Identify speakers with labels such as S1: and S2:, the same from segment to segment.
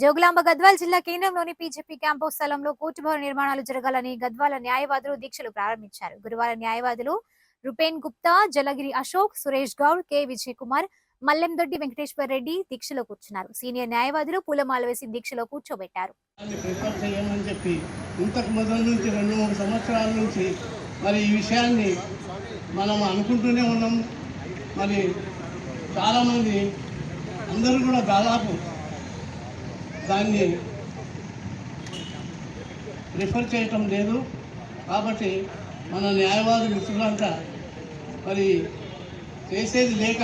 S1: జోగులాంబ గద్వాల్ జిల్లా కేంద్రంలోని PJP camp స్థలంలో కోర్టు భవన నిర్మాణాలు జరగాలని గద్వాల న్యాయవాదులు దీక్షలు ప్రారంభించారు. గురువారం న్యాయవాదులు రూపేన్ గుప్తా జలగిరి అశోక్ సురేష్ గౌడ్ కె విజయ్ కుమార్ మల్లెందొడ్డి వెంకటేశ్వర్ రెడ్డి దీక్షలో కూర్చున్నారు. సీనియర్ న్యాయవాదులు పూలమాల వేసి దీక్షలో కూర్చోబెట్టారు.
S2: చెప్పి ఇంతకు నుంచి రెండు మూడు సంవత్సరాల నుంచి మరి ఈ విషయాన్ని మనం అనుకుంటూనే ఉన్నాం. మరి చాలామంది అందరూ కూడా దాదాపు దాన్ని ప్రిఫర్ చేయటం లేదు. కాబట్టి మన న్యాయవాద మిత్రులంతా మరి చేసేది లేక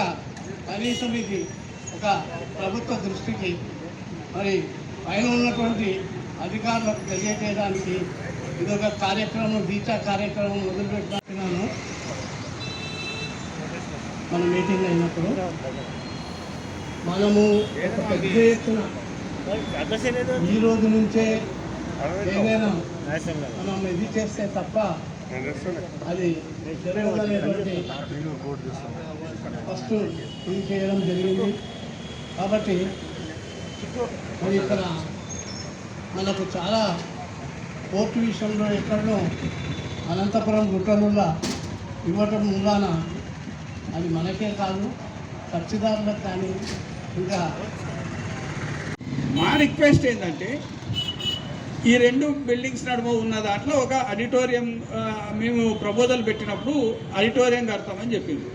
S2: కనీసం ఇది ఒక ప్రభుత్వ దృష్టికి మరి పైన ఉన్నటువంటి అధికారులకు తెలియజేయడానికి ఇది ఒక కార్యక్రమం దీక్షా కార్యక్రమం మొదలుపెట్టినాను మన మీటింగ్ అయినప్పుడు మనము ఒక పెద్ద ఎత్తున ఈ రోజు నుంచే ఏదైనా మనం ఇది చేస్తే తప్ప అది ఫస్ట్ ఇది చేయడం జరిగింది. కాబట్టి మరి ఇక్కడ మనకు చాలా కోర్టు విషయంలో ఎక్కడో అనంతపురం గుట్టనుల్లా ఇవ్వటం మూలాన అది మనకే కాదు కక్షిదారులకు కానీ ఇంకా
S3: మా రిక్వెస్ట్ ఏంటంటే ఈ రెండు బిల్డింగ్స్ నడుమ ఉన్న దాంట్లో ఒక ఆడిటోరియం మేము ప్రపోజల్ పెట్టినప్పుడు ఆడిటోరియం కడతామని చెప్పింది.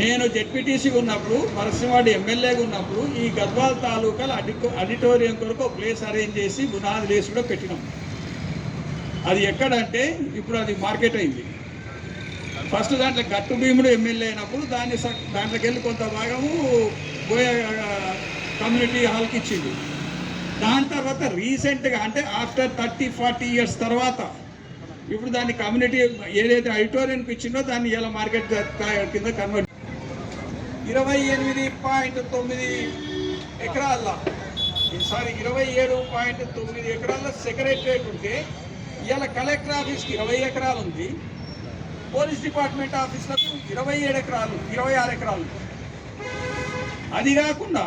S3: నేను జెడ్పీటీసీ ఉన్నప్పుడు పరసింవాడి ఎమ్మెల్యేగా ఉన్నప్పుడు ఈ గద్వాల్ తాలూకాల అడిటో ఆడిటోరియం కొరకు ఒక ప్లేస్ అరేంజ్ చేసి బునాది వేసి కూడా పెట్టినాం. అది ఎక్కడంటే ఇప్పుడు అది మార్కెట్ అయింది. ఫస్ట్ దాంట్లో గట్టు భీముడు ఎమ్మెల్యే అయినప్పుడు దాన్ని దాంట్లోకి వెళ్ళి కొంత భాగము పోయే కమ్యూనిటీ హాల్కి ఇచ్చింది దాని తర్వాత రీసెంట్గా అంటే ఆఫ్టర్ థర్టీ ఫార్టీ ఇయర్స్ తర్వాత ఇప్పుడు దాన్ని కమ్యూనిటీ ఏదైతే ఆడిటోరియంకి ఇచ్చిందో దాన్ని ఇలా మార్కెట్ కింద కన్వర్ట్ ఇరవై ఎనిమిది పాయింట్ తొమ్మిది ఎకరాల ఈసారి ఇరవై ఏడు పాయింట్ తొమ్మిది ఎకరాల సెక్రటరేట్ ఉంటే ఇవాళ కలెక్టర్ ఆఫీస్కి ఇరవై ఎకరాలు ఉంది. పోలీస్ డిపార్ట్మెంట్ ఆఫీస్లకు ఇరవై ఏడు ఎకరాలు ఇరవై ఆరు ఎకరాలు అది కాకుండా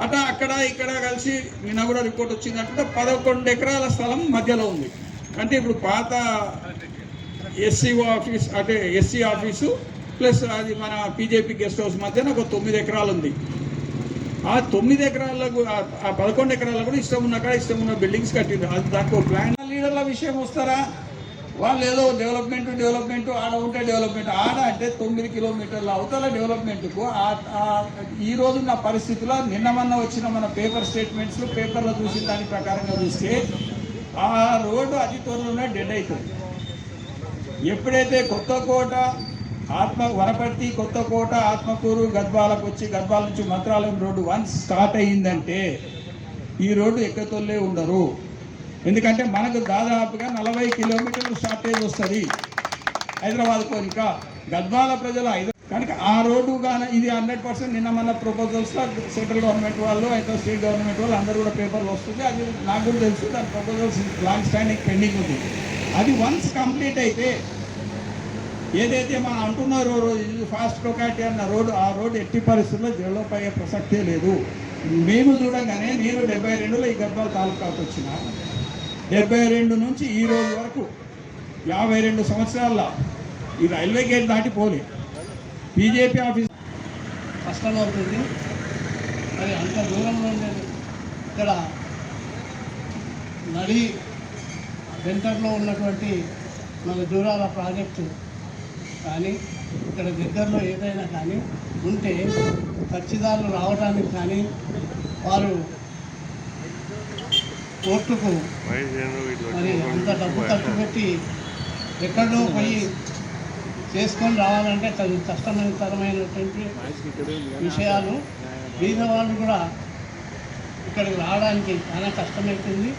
S3: అట అక్కడ ఇక్కడ కలిసి నిన్న కూడా రిపోర్ట్ వచ్చిందంటే పదకొండు ఎకరాల స్థలం మధ్యలో ఉంది. అంటే ఇప్పుడు పాత ఎస్సీ ఆఫీస్ అంటే ఎస్సీ ఆఫీసు ప్లస్ అది మన పీజేపీ గెస్ట్ హౌస్ మధ్యన ఒక తొమ్మిది ఎకరాలు ఉంది. ఆ తొమ్మిది ఎకరాలకు ఆ- ఆ పదకొండు ఎకరాలకు కూడా ఇష్టం ఉన్న కాడ ఇష్టం ఉన్న బిల్డింగ్స్ కట్టిండ్రు అది దానికి ఒక ప్లాన్ లీడర్ల విషయం వస్తారా? వాళ్ళు ఏదో డెవలప్మెంట్ డెవలప్మెంట్ ఆడ ఉంటే డెవలప్మెంట్ ఆడ అంటే తొమ్మిది కిలోమీటర్ల అవతల డెవలప్మెంట్కు ఈ రోజున్న పరిస్థితిలో నిన్న మొన్న వచ్చిన మన పేపర్ స్టేట్మెంట్స్ పేపర్లో చూసిన దాని ప్రకారంగా చూస్తే ఆ రోడ్డు అతి త్వరలోనే డెడ్ అవుతుంది ఎప్పుడైతే కొత్త కోట ఆత్మ వనపర్తి కొత్త కోట ఆత్మకూరు గద్వాలకు వచ్చి గద్వాల నుంచి మంత్రాలయం రోడ్డు వన్స్ స్టార్ట్ అయ్యిందంటే ఈ రోడ్డు ఎక్కతోళ్ళే ఉండరు. ఎందుకంటే మనకు దాదాపుగా నలభై కిలోమీటర్లు షార్టేజ్ వస్తుంది హైదరాబాద్కు ఇంకా గద్వాల ప్రజలు ఐదు కనుక ఆ రోడ్డు కానీ ఇది హండ్రెడ్ పర్సెంట్ నిన్న మన ప్రపోజల్స్లో సెంట్రల్ గవర్నమెంట్ వాళ్ళు అయితే స్టేట్ గవర్నమెంట్ వాళ్ళు అందరూ కూడా పేపర్లు వస్తుంది. అది నాకు కూడా తెలుసు దాని ప్రపోజల్స్ లాంగ్ స్టాండింగ్ పెండింగ్ ఉంది. అది వన్స్ కంప్లీట్ అయితే ఏదైతే మనం అంటున్నారో ఇది ఫాస్ట్ లొకాలిటీ అన్న రోడ్డు ఆ రోడ్డు ఎట్టి పరిస్థితుల్లో డెవలప్ అయ్యే ప్రసక్తే లేదు. మేము చూడగానే నేను డెబ్బై రెండులో ఈ గద్వాల తాలూకాకు వచ్చిన. డెబ్బై రెండు నుంచి ఈ రోజు వరకు యాభై రెండు సంవత్సరాల ఈ రైల్వే గేట్ దాటి పోలే. బీజేపీ ఆఫీస్
S2: కష్టమవుతుంది. మరి అంత దూరంలో ఉండేది ఇక్కడ నడి సెంటర్లో ఉన్నటువంటి మన దూరాల ప్రాజెక్టు కానీ ఇక్కడ దగ్గరలో ఏదైనా కానీ ఉంటే ఖచ్చితాలు రావడానికి కానీ వారు కోర్టుకు మరి అంత డబ్బు ఖర్చు పెట్టి ఎక్కడో పోయి చేసుకొని రావాలంటే కొంచెం కష్టతరమైనటువంటి విషయాలు. బీద వాళ్ళు కూడా ఇక్కడికి రావడానికి చాలా కష్టమవుతుంది